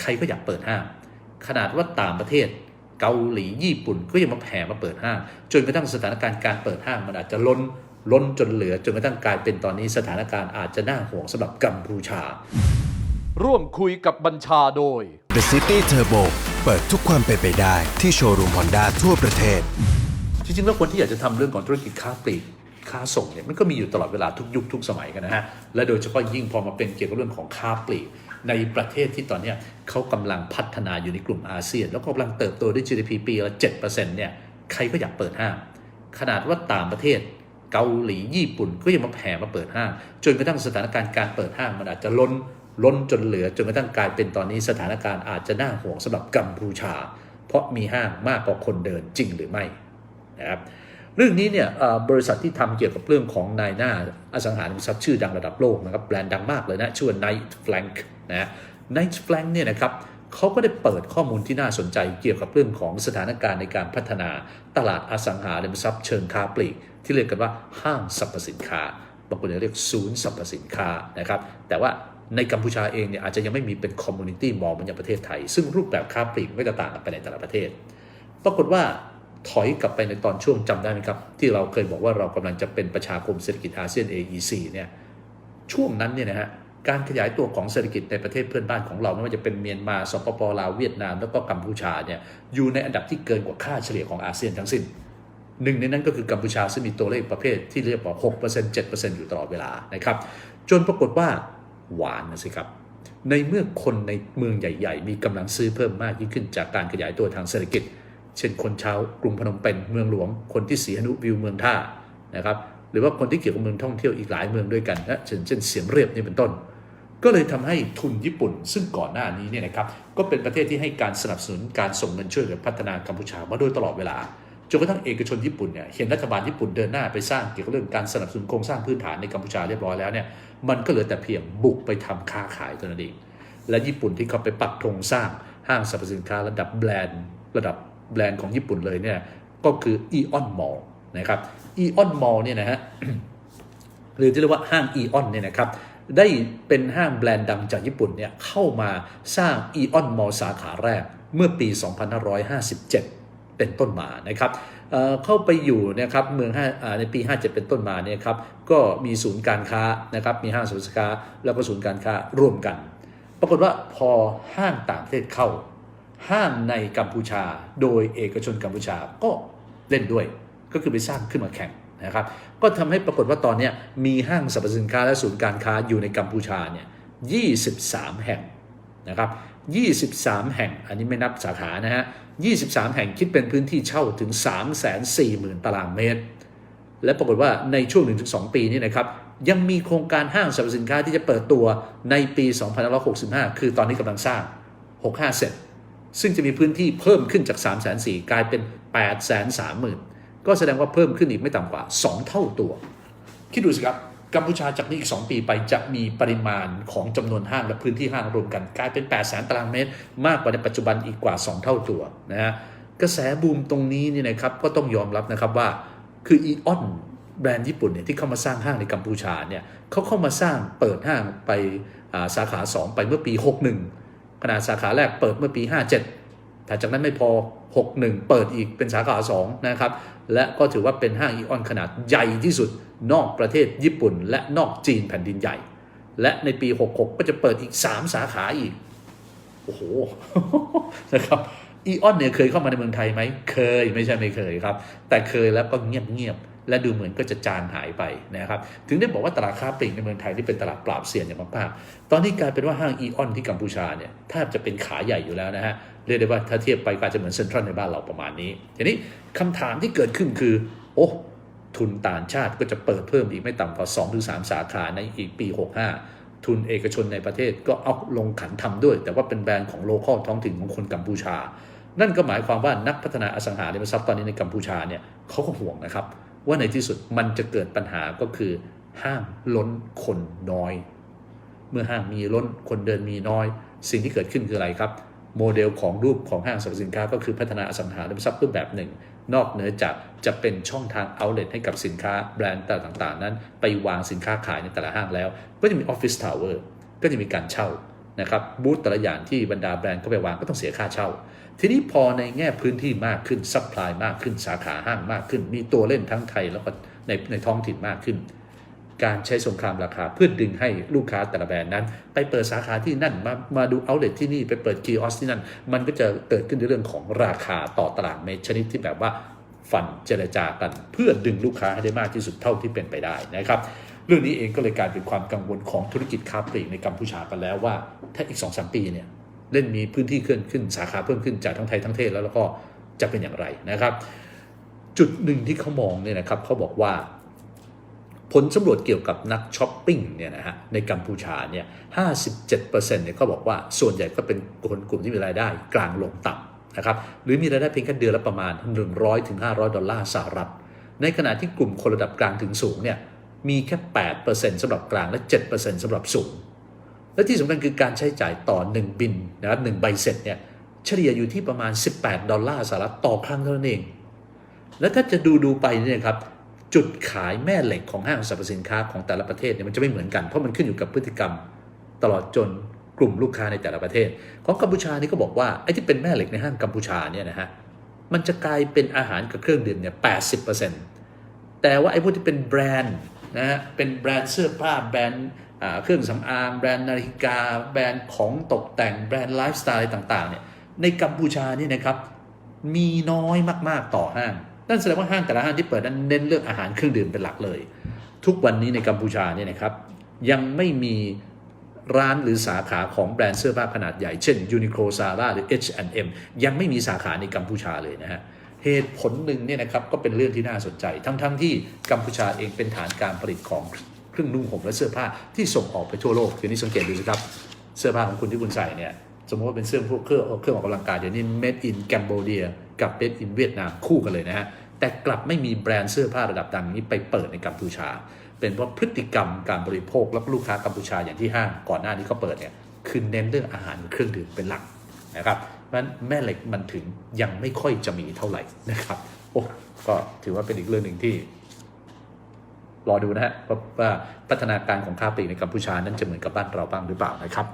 ใครก็อยากเปิดห้าง ขนาดว่าต่างประเทศเกาหลีญี่ปุ่นก็ยังมาแผ่มาเปิดห้าง จนกระทั่งสถานการณ์การเปิดห้างมันอาจจะล้นล้นจนเหลือจนกระทั่งกลายเป็นตอนนี้สถานการณ์อาจจะน่าห่วงสำหรับกัมพูชา ร่วมคุยกับบัญชาโดย The City Turbo เปิดทุกความเป็นไปได้ที่โชว์รูมฮอนด้าทั่วประเทศ จริงๆแล้วคนที่อยากจะทำเรื่องของธุรกิจค้าปลีก ค้าส่งเนี่ยมันก็มีอยู่ตลอดเวลาทุกยุคทุกสมัยกันนะฮะและโดยเฉพาะยิ่งพอมาเป็นเกี่ยวกับเรื่องของค้าปลีกในประเทศที่ตอนนี้เขากำลังพัฒนาอยู่ในกลุ่มอาเซียน แล้วก็กำลังเติบโตด้วย GDP ปีละ7%เนี่ยใครก็อยากเปิดห้างขนาดว่าต่างประเทศเกาหลีญี่ปุ่นก็ยังมาแผ่มาเปิดห้าง จนกระทั่งสถานการณ์การเปิดห้างมันอาจจะล้นล้นจนเหลือจนกระทั่งกลายเป็นตอนนี้สถานการณ์อาจจะน่าห่วงสำหรับกัมพูชา เพราะมีห้างมากกว่าคนเดินจริงหรือไม่นะครับ เรื่องนี้เนี่ยบริษัทที่ทำเกี่ยวกับเรื่องของนายหน้าอสังหาริมทรัพย์ชื่อดังระดับโลกนะครับแบรนด์ดังมากเลยนะชื่อว่า Night Frank นะ Night Frank เนี่ยนะครับเขาก็ได้เปิดข้อมูลที่น่าสนใจเกี่ยวกับเรื่องของสถานการณ์ในการพัฒนาตลาดอสังหาริมทรัพย์เชิงค้าปลีก ที่เรียกกันว่าห้างสรรพสินค้าบางคนเรียกศูนย์สรรพสินค้านะครับแต่ว่าในกัมพูชาเองเนี่ยอาจจะยังไม่มีเป็นคอมมูนิตี้มอลล์เหมือนอย่างประเทศไทย ซึ่งรูปแบบค้าปลีกก็จะต่างกันไปในแต่ละประเทศ ปรากฏว่า ถอยกลับไปในตอนช่วงจำได้ไหมครับ ที่เราเคยบอกว่าเรากำลังจะเป็นประชาคมเศรษฐกิจอาเซียน AEC เนี่ยช่วงนั้นเนี่ยนะฮะการขยายตัวของเศรษฐกิจในประเทศเพื่อนบ้านของเราไม่ว่าจะเป็นเมียนมาสปปลาวเวียดนามแล้วก็กัมพูชาเนี่ยอยู่ในอันดับที่เกินกว่าค่าเฉลี่ยของอาเซียนทั้งสิ้นหนึ่งในนั้นก็คือกัมพูชาซึ่งมีตัวเลขประเภทที่เรียกว่า 6% 7%อยู่ตลอดเวลานะครับ จนปรากฏว่าหวานนะสิครับ ในเมื่อคนในเมืองใหญ่ ๆ มีกำลังซื้อเพิ่มมากยิ่งขึ้นจากการขยายตัวทางเศรษฐกิจ เช่นคนชาวกรุงพนมเปญเมืองหลวง คนที่สีหนุวิวเมืองท่านะครับหรือว่าคนที่เกี่ยวกับเมืองท่องเที่ยวอีกหลายเมืองด้วยกันนะเช่นเช่นเสียมเรียบนี่เป็นต้น ก็เลยทำให้ทุนญี่ปุ่น ซึ่งก่อนหน้านี้เนี่ยนะครับก็เป็นประเทศที่ให้การสนับสนุนการส่งเงินช่วยเหลือพัฒนากัมพูชามาโดยตลอดเวลาจนกระทั่งเอกชนญี่ปุ่นเนี่ยเห็นรัฐบาลญี่ปุ่นเดินหน้าไปสร้างเกี่ยวกับเรื่องการสนับสนุนโครงสร้างพื้นฐานในกัมพูชาเรียบร้อยแล้วเนี่ยมันก็เหลือแต่เพียงบุกไปทำค้าขายเท่านั้นเองและญี่ปุ่นที่เขาไปปักธงสร้างห้างสรรพสินค้าระดับแบรนด์ ระดับ แบรนด์ของญี่ปุ่นเลยเนี่ยก็คืออีออนมอลนะครับอีออนมอลเนี่ยนะฮะหรือที่เรียกว่าห้างอีออนเนี่ยนะครับได้เป็นห้างแบรนด์ดังจากญี่ปุ่นเนี่ยเข้ามาสร้างอีออนมอลสาขาแรกเมื่อปี 2557 เป็นต้นมานะครับเเข้าไปอยู่นะครับเมืองห้าอ่าในปี 57 เป็นต้นมาเนี่ยครับก็มีศูนย์การค้านะครับมีห้างสรรพสินค้าแล้วก็ศูนย์การค้าร่วมกัน ปรากฏว่าพอห้างต่างประเทศเข้า ห้างในกัมพูชา โดยเอกชนกัมพูชาก็เล่นด้วย ก็คือไปสร้างขึ้นมาแข่งนะครับ ก็ทำให้ปรากฏว่าตอนนี้มีห้างสรรพสินค้าและศูนย์การค้าอยู่ในกัมพูชาเนี่ย23 แห่งนะครับ23 แห่ง อันนี้ไม่นับสาขานะฮะ23 แห่งคิดเป็นพื้นที่เช่าถึง 340,000 ตารางเมตร และปรากฏว่าในช่วง 1-2 ปีนี้นะครับ ยังมีโครงการห้างสรรพสินค้าที่จะเปิดตัวในปี 2565 คือตอนนี้กำลังสร้าง 65 เสร็จ ซึ่งจะมีพื้นที่เพิ่มขึ้นจาก3 4 0 0 0กลายเป็น8 3 0 0 0 0 ก็แสดงว่าเพิ่มขึ้นอีกไม่ต่ำกว่า 2 เท่าตัว คิดดูสิครับกัมพูชาจากนี้อีก 2 ปีไปจะมีปริมาณของจำนวนห้างและพื้นที่ห้างรวมกัน กลายเป็น 8 0 0 0 0ตารางเมตร มากกว่าในปัจจุบันอีกกว่า 2 เท่าตัวนะฮะกระแสบูมตรงนี้เนี่ยนะครับก็ต้องยอมรับนะครับว่าคืออีออนแบรนด์ญี่ปุ่นเนี่ยที่เข้ามาสร้างห้างในกัมพูชาเนี่ยเขาเข้ามาสร้างเปิดห้างไปาสาขา 2 ไปเมื่อปี 61 ขนาดสาขาแรกเปิดเมื่อปี 57แต่จากนั้นไม่พอ 61 เปิดอีกเป็นสาขา 2 นะครับ และก็ถือว่าเป็นห้างอีออนขนาดใหญ่ที่สุดนอกประเทศญี่ปุ่น และนอกจีนแผ่นดินใหญ่ และในปี 66 ก็จะเปิดอีก 3 สาขาอีก โอ้โห นะครับอีออนเนี่ยเคยเข้ามาในเมืองไทยไหม เคยไม่ใช่ไม่เคยครับ แต่เคยแล้วก็เงียบเงียบ และดูเหมือนก็จะจางหายไปนะครับถึงได้บอกว่าตลาดค้าปลีกในเมืองไทยที่เป็นตลาดปราบเซียนอย่างมากๆตอนนี้กลายเป็นว่าห้างอีออนที่กัมพูชาเนี่ยแทบจะเป็นขาใหญ่อยู่แล้วนะฮะเรียกได้ว่าถ้าเทียบไปก็จะเหมือนเซ็นทรัลในบ้านเราประมาณนี้ทีนี้คำถามที่เกิดขึ้นคือโอ้ทุนต่างชาติก็จะเปิดเพิ่มอีกไม่ต่ำกว่า2-3 สาขาในอีกปี 65ทุนเอกชนในประเทศก็เอาลงขันทำด้วย แต่ว่าเป็นแบรนด์ของโลคอลท้องถิ่นของคนกัมพูชา นั่นก็หมายความว่านักพัฒนาอสังหาริมทรัพย์ตอนนี้ในกัมพูชาเนี่ยเขาก็ห่วงนะครับ ว่าในที่สุดมันจะเกิดปัญหาก็คือห้างล้นคนน้อย เมื่อห้างมีล้นคนเดินมีน้อย สิ่งที่เกิดขึ้นคืออะไรครับ โมเดลของรูปของห้างสรรพสินค้า ก็คือพัฒนาอสังหาริมทรัพย์รูปแบบหนึ่ง นอกเหนือจากจะเป็นช่องทางเอาเล t ให้กับสินค้าแบรนด์ต่างๆ นั้น ไปวางสินค้าขายในแต่ละห้างแล้ว ก็จะมีออฟฟิศทาวเวอร์ก็จะมีการเช่า นะครับบูธแต่ละอย่างที่บรรดาแบรนด์ก็ไปวางก็ต้องเสียค่าเช่า ทีนี้พอในแง่พื้นที่มากขึ้นซัพพลายมากขึ้นสาขาห้างมากขึ้น มีตัวเล่นทั้งไทยแล้วก็ในในท้องถิ่นมากขึ้น การใช้สงครามราคาเพื่อดึงให้ลูกค้าแต่ละแบรนด์นั้น ไปเปิดสาขาที่นั่นมามาดูเอาเลทที่นี่ไปเปิดคีออสที่นั่น มันก็จะเกิดขึ้นในเรื่องของราคาต่อตลาดเมตรชนิดที่แบบว่าฟันเจรจากัน เพื่อดึงลูกค้าให้ได้มากที่สุดเท่าที่เป็นไปได้นะครับ เรื่องนี้เองก็เลยกลายเป็นความกังวลของธุรกิจค้าปลีกในกัมพูชากันแล้วว่า ถ้าอีก2อสปีเนี่ยเล่นมีพื้นที่เคลื่อนขึ้นสาขาเพิ่มขึ้นจากทั้งไทยทั้งเทศแล้วแล้วก็จะเป็นอย่างไรนะครับ จุดหนึ่งที่เขามองเนี่ยนะครับเขาบอกว่า ผลสำรวจเกี่ยวกับนักช้อปปิ้งเนี่ยนะฮะในกัมพูชาเนี่ย57%เนี่ยเขาบอกว่าส่วนใหญ่ก็เป็นคนกลุ่มที่มีรายได้ กลางลงต่ำนะครับหรือมีรายได้เพียงแค่เดือนละประมาณ 100ถึง500 ดอลลาร์สหรัฐ ในขณะที่กลุ่มคนระดับกลางถึงสูงเนี่ย มีแค่ 8%สำหรับกลางและ 7%สำหรับสูง และที่สำคัญคือการใช้จ่ายต่อ 1 บินนะครับหนึ่งใบเสร็จเนี่ยเฉลี่ยอยู่ที่ประมาณ 18 ดอลลาร์สหรัฐต่อครั้งเท่านั้นเอง แล้วถ้าจะดูดูไปเนี่ยครับจุดขายแม่เหล็กของห้างสรรพสินค้าของแต่ละประเทศเนี่ยมันจะไม่เหมือนกันเพราะมันขึ้นอยู่กับพฤติกรรม ตลอดจนกลุ่มลูกค้าในแต่ละประเทศ ของกัมพูชานี่ก็บอกว่าไอ้ที่เป็นแม่เหล็กในห้างกัมพูชาเนี่ยนะฮะมันจะกลายเป็นอาหารกับเครื่องดื่มเนี่ย80%แต่ว่าไอ้พวกที่เป็นแบรนด์ นะฮะเป็นแบรนด์เสื้อผ้าแบรนด์เครื่องสำอางแบรนด์นาฬิกา แบรนด์ของตกแต่งแบรนด์ไลฟ์สไตล์ต่างๆเนี่ยในกัมพูชานี่นะครับมีน้อยมากๆต่อห้างนั่นแสดงว่าห้างแต่ละห้างที่เปิดนั้นเน้นเรื่องอาหารเครื่องดื่มเป็นหลักเลย ทุกวันนี้ในกัมพูชาเนี่ยนะครับยังไม่มีร้านหรือสาขาของแบรนด์เสื้อผ้าขนาดใหญ่ เช่น Uniqlo Zara หรือ H&M ยังไม่มีสาขาในกัมพูชาเลยนะฮะ เหตุผลหนึ่งเนี่ยนะครับก็เป็นเรื่องที่น่าสนใจ ทั้งๆที่กัมพูชาเองเป็นฐานการผลิตของเครื่องนุ่งห่มและเสื้อผ้าที่ส่งออกไปทั่วโลกทีนี้สังเกตดูสิครับเสื้อผ้าของคุณที่คุณใส่เนี่ยสมมติว่าเป็นเสื้อพวกเครื่องเครื่องออกกำลังกายเดี๋ยวนี้ made in Cambodia กับ made in เวียดนามคู่กันเลยนะฮะแต่กลับไม่มีแบรนด์เสื้อผ้าระดับดังนี้ไปเปิดในกัมพูชา เป็นเพราะพฤติกรรมการบริโภคและลูกค้ากัมพูชาอย่างที่ห้างก่อนหน้านี้เขาเปิดเนี่ยคือเน้นเรื่องอาหารเครื่องดื่มเป็นหลัก นะครับ เพราะฉะนั้นแม่เหล็กมันถึงยังไม่ค่อยจะมีเท่าไหร่นะครับโอ้ก็ถือว่าเป็นอีกเรื่องหนึ่งที่รอดูนะฮะว่าว่าพัฒนาการของค้าปลีกในกัมพูชานั้นจะเหมือนกับบ้านเราบ้างหรือเปล่านะครับ